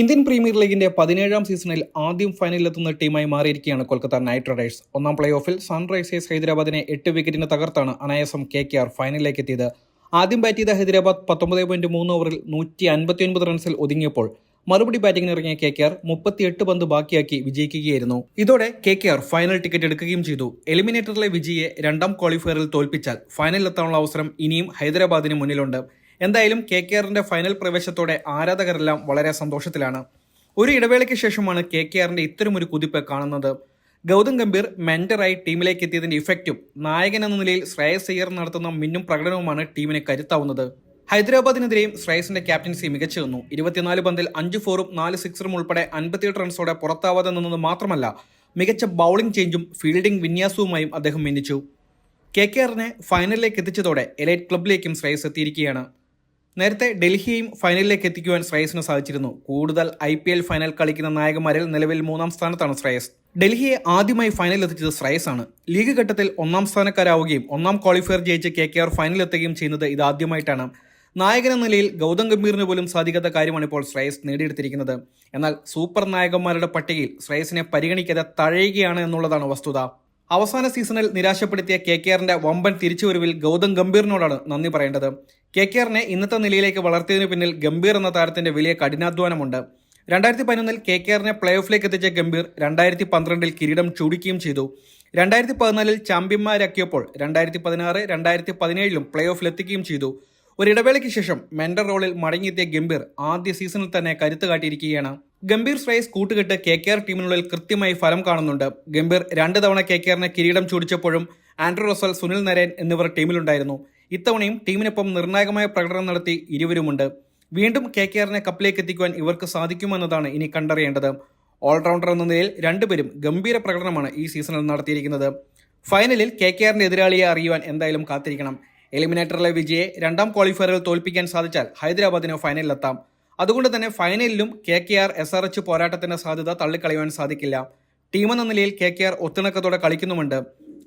Indian premier ലീഗിന്റെ പതിനേഴാം സീസണിൽ ആദ്യം ഫൈനലിലെത്തുന്ന ടീമായി മാറിയിരിക്കുകയാണ് കൊൽക്കത്ത നൈറ്റ് റൈഡേഴ്സ്. ഒന്നാം പ്ലേ ഓഫിൽ സൺറൈസേഴ്സ് ഹൈദരാബാദിനെ എട്ട് വിക്കറ്റിന് തകർത്താണ് അനായാസം കെ കെ ആർ ഫൈനലിലേക്ക് എത്തിയത് ആദ്യം ബാറ്റ് ചെയ്ത ഹൈദരാബാദ് പത്തൊമ്പത് പോയിന്റ് മൂന്ന് ഓവറിൽ നൂറ്റി അൻപത്തിയൊൻപത് റൺസിൽ ഒതുങ്ങിയപ്പോൾ മറുപടി ബാറ്റിംഗിന് ഇറങ്ങിയ കെ കെ ആർ മുപ്പത്തിയെട്ട് പന്ത് ബാക്കിയാക്കി വിജയിക്കുകയായിരുന്നു. ഇതോടെ K K R final ticket എടുക്കുകയും ചെയ്തു. എലിമിനേറ്ററിലെ വിജയെ രണ്ടാം ക്വാളിഫയറിൽ തോൽപ്പിച്ചാൽ ഫൈനലിലെത്താനുള്ള അവസരം ഇനിയും ഹൈദരാബാദിന് മുന്നിലുണ്ട്. എന്തായാലും കെ കെ ആറിന്റെ ഫൈനൽ പ്രവേശത്തോടെ ആരാധകരെല്ലാം വളരെ സന്തോഷത്തിലാണ്. ഒരു ഇടവേളയ്ക്ക് ശേഷമാണ് കെ കെ ആറിന്റെ ഇത്തരമൊരു കുതിപ്പ് കാണുന്നത്. ഗൗതം ഗംഭീർ മെന്ററായി ടീമിലേക്ക് എത്തിയതിന്റെ ഇഫക്റ്റും നായകൻ എന്ന നിലയിൽ ശ്രേയസ് അയ്യർ നടത്തുന്ന മിന്നും പ്രകടനവുമാണ് ടീമിനെ കരുത്താവുന്നത്. ഹൈദരാബാദിനെതിരെയും ശ്രേയസിന്റെ ക്യാപ്റ്റൻസി മികച്ചു നിന്നു. ഇരുപത്തിനാല് പന്തിൽ അഞ്ച് ഫോറും നാല് സിക്സറും ഉൾപ്പെടെ അൻപത്തിയെട്ട് റൺസോടെ പുറത്താവാതെ നിന്നത് മാത്രമല്ല മികച്ച ബൗളിംഗ് ചേഞ്ചും ഫീൽഡിംഗ് വിന്യാസവുമായും അദ്ദേഹം മിന്നിച്ചു. കെ കെ ആറിനെ ഫൈനലിലേക്ക് എത്തിച്ചതോടെ എലൈറ്റ് ക്ലബിലേക്കും ശ്രേയസ് എത്തിയിരിക്കുകയാണ്. നേരത്തെ ഡൽഹിയെയും ഫൈനലിലേക്ക് എത്തിക്കുവാൻ ശ്രേയസിന് സാധിച്ചിരുന്നു. കൂടുതൽ ഐ പി എൽ ഫൈനൽ കളിക്കുന്ന നായകന്മാരിൽ നിലവിൽ മൂന്നാം സ്ഥാനത്താണ് ശ്രേയസ്. ഡൽഹിയെ ആദ്യമായി ഫൈനലിൽ എത്തിച്ചത് ശ്രേയസ് ആണ് ലീഗ് ഘട്ടത്തിൽ ഒന്നാം സ്ഥാനക്കാരാവുകയും ഒന്നാം ക്വാളിഫയർ ജയിച്ച് കെ കെ ആർ ഫൈനലിൽ എത്തുകയും ചെയ്യുന്നത് ഇതാദ്യമായിട്ടാണ് നായകൻ എന്ന നിലയിൽ ഗൗതം ഗംഭീറിന് പോലും സാധിക്കാത്ത കാര്യമാണ് ഇപ്പോൾ ശ്രേയസ് നേടിയെടുത്തിരിക്കുന്നത്. എന്നാൽ സൂപ്പർ നായകന്മാരുടെ പട്ടികയിൽ ശ്രേയസിനെ പരിഗണിക്കാതെ തഴയുകയാണ് എന്നുള്ളതാണ് വസ്തുത. അവസാന സീസണിൽ നിരാശപ്പെടുത്തിയ കെ കെ ആറിന്റെ വമ്പൻ തിരിച്ചുവരവിൽ ഗൗതം ഗംഭീറിനോടാണ് നന്ദി പറയേണ്ടത്. കെ കെ ആറിനെ ഇന്നത്തെ നിലയിലേക്ക് വളർത്തിയതിനു പിന്നിൽ ഗംഭീർ എന്ന താരത്തിന്റെ വലിയ കഠിനാധ്വാനമുണ്ട്. രണ്ടായിരത്തി പതിനൊന്നിൽ കെ കെ ആറിനെ പ്ലേ ഓഫിലേക്ക് എത്തിച്ച ഗംഭീർ രണ്ടായിരത്തി പന്ത്രണ്ടിൽ കിരീടം ചൂടിക്കുകയും ചെയ്തു. രണ്ടായിരത്തി പതിനാലിൽ ചാമ്പ്യന്മാരാക്കിയപ്പോൾ രണ്ടായിരത്തി പതിനാറ് രണ്ടായിരത്തി പതിനേഴിലും പ്ലേ ഓഫിലെത്തിക്കുകയും ചെയ്തു. ഒരിടവേളയ്ക്ക് ശേഷം മെന്റർ റോളിൽ മടങ്ങിയെത്തിയ ഗംഭീർ ആദ്യ സീസണിൽ തന്നെ കരുത്ത് കാട്ടിയിരിക്കുകയാണ്. ഗംഭീർ ശ്രേയസ് കൂട്ടുകെട്ട് കെ കെ ആർ ടീമിനുള്ളിൽ കൃത്യമായി ഫലം കാണുന്നുണ്ട്. ഗംഭീർ രണ്ട് തവണ കെ കെ ആറിനെ കിരീടം ചൂടിച്ചപ്പോഴും ആൻഡ്രൂ റസൽ സുനിൽ നരേൻ എന്നിവർ ടീമിലുണ്ടായിരുന്നു. ഇത്തവണയും ടീമിനൊപ്പം നിർണായകമായ പ്രകടനം നടത്തി ഇരുവരുമുണ്ട്. വീണ്ടും കെ കെ ആറിനെ കപ്പിലേക്ക് എത്തിക്കുവാൻ ഇവർക്ക് സാധിക്കുമെന്നതാണ് ഇനി കണ്ടറിയേണ്ടത്. ഓൾറൗണ്ടർ എന്ന നിലയിൽ രണ്ടുപേരും ഗംഭീര പ്രകടനമാണ് ഈ സീസണിൽ നടത്തിയിരിക്കുന്നത്. ഫൈനലിൽ കെ കെ ആറിന്റെ എതിരാളിയെ അറിയുവാൻ എന്തായാലും കാത്തിരിക്കണം. എലിമിനേറ്ററിലെ വിജയെ രണ്ടാം ക്വാളിഫയറിൽ തോൽപ്പിക്കാൻ സാധിച്ചാൽ ഹൈദരാബാദിന് ഫൈനലിലെത്താം. അതുകൊണ്ട് തന്നെ ഫൈനലിലും K K R S R H പോരാട്ടത്തിന്റെ സാധ്യത തള്ളിക്കളയുവാൻ സാധിക്കില്ല. ടീമെന്ന നിലയിൽ കെ കെ ആർ ഒത്തിണക്കത്തോടെ കളിക്കുന്നുമുണ്ട്.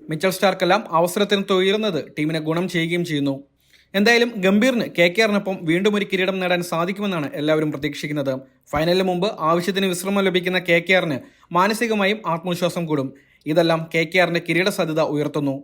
മിച്ചൽ സ്റ്റാർക്കെല്ലാം അവസരത്തിന് തുയരുന്നത് ടീമിനെ ഗുണം ചെയ്യുകയും ചെയ്യുന്നു. എന്തായാലും ഗംഭീറിന് കെ കെ ആറിനൊപ്പം വീണ്ടും ഒരു കിരീടം നേടാൻ സാധിക്കുമെന്നാണ് എല്ലാവരും പ്രതീക്ഷിക്കുന്നത്. ഫൈനലിന് മുമ്പ് ആവശ്യത്തിന് വിശ്രമം ലഭിക്കുന്ന കെ കെ ആറിന് മാനസികമായും ആത്മവിശ്വാസം കൂടും. ഇതെല്ലാം കെ കെ ആറിന്റെ കിരീട സാധ്യത ഉയർത്തുന്നു.